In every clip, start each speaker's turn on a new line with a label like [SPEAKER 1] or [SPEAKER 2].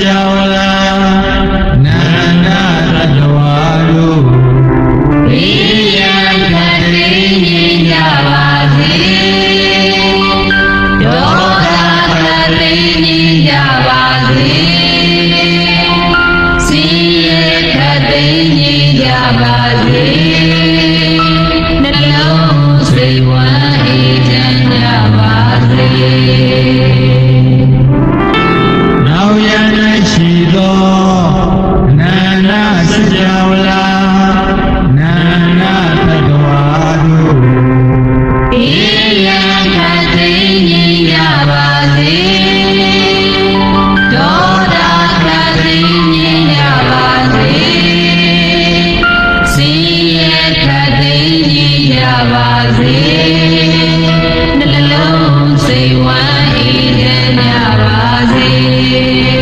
[SPEAKER 1] ကြဝလာ
[SPEAKER 2] နာနာသတ္တဝါတို့
[SPEAKER 1] ဤယံခတိညင်ကြပါစေဒေါသခတိညင်ကြပါစေစီယခတိညင်ကြပါစေနှလုံးစိတ်ဝမ်းအေးချမ်းကြပါစေ ပါစေနှလုံးစိတ်ဝမ်းအေးကြပါစေ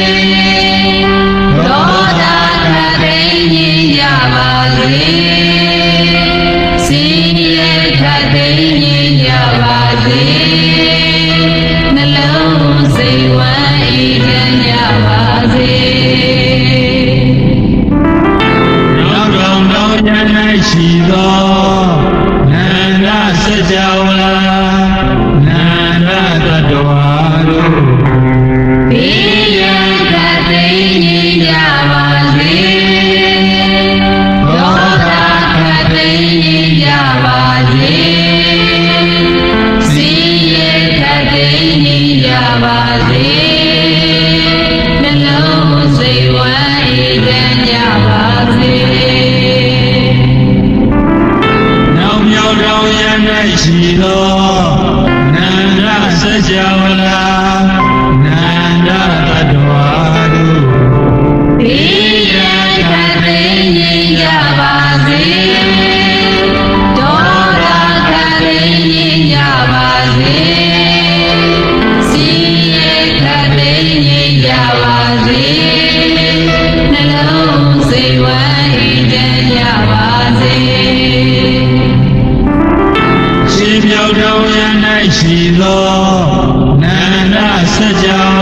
[SPEAKER 2] ရှိသောနန္ဒစကြဝဠာနန္ဒတတ္တဝါတို့
[SPEAKER 1] ဘေးရန်က
[SPEAKER 2] တိ
[SPEAKER 1] ငြိမ်းကြပါစေဒေါသကတိငြိမ်းကြပါစေစီရကတိငြိမ်းကြပါစေ ၌
[SPEAKER 2] ရှိသောနန္ဒစကြဝဠာနန္ဒတတဝါတို့
[SPEAKER 1] ဤယံခရေညင်ကြပါစေ
[SPEAKER 2] ဒေါ
[SPEAKER 1] ရခရေညင်ကြပါစေစီယခ
[SPEAKER 2] ရေ
[SPEAKER 1] ညင်ကြပါစေ လော
[SPEAKER 2] နန္ဒစကြာ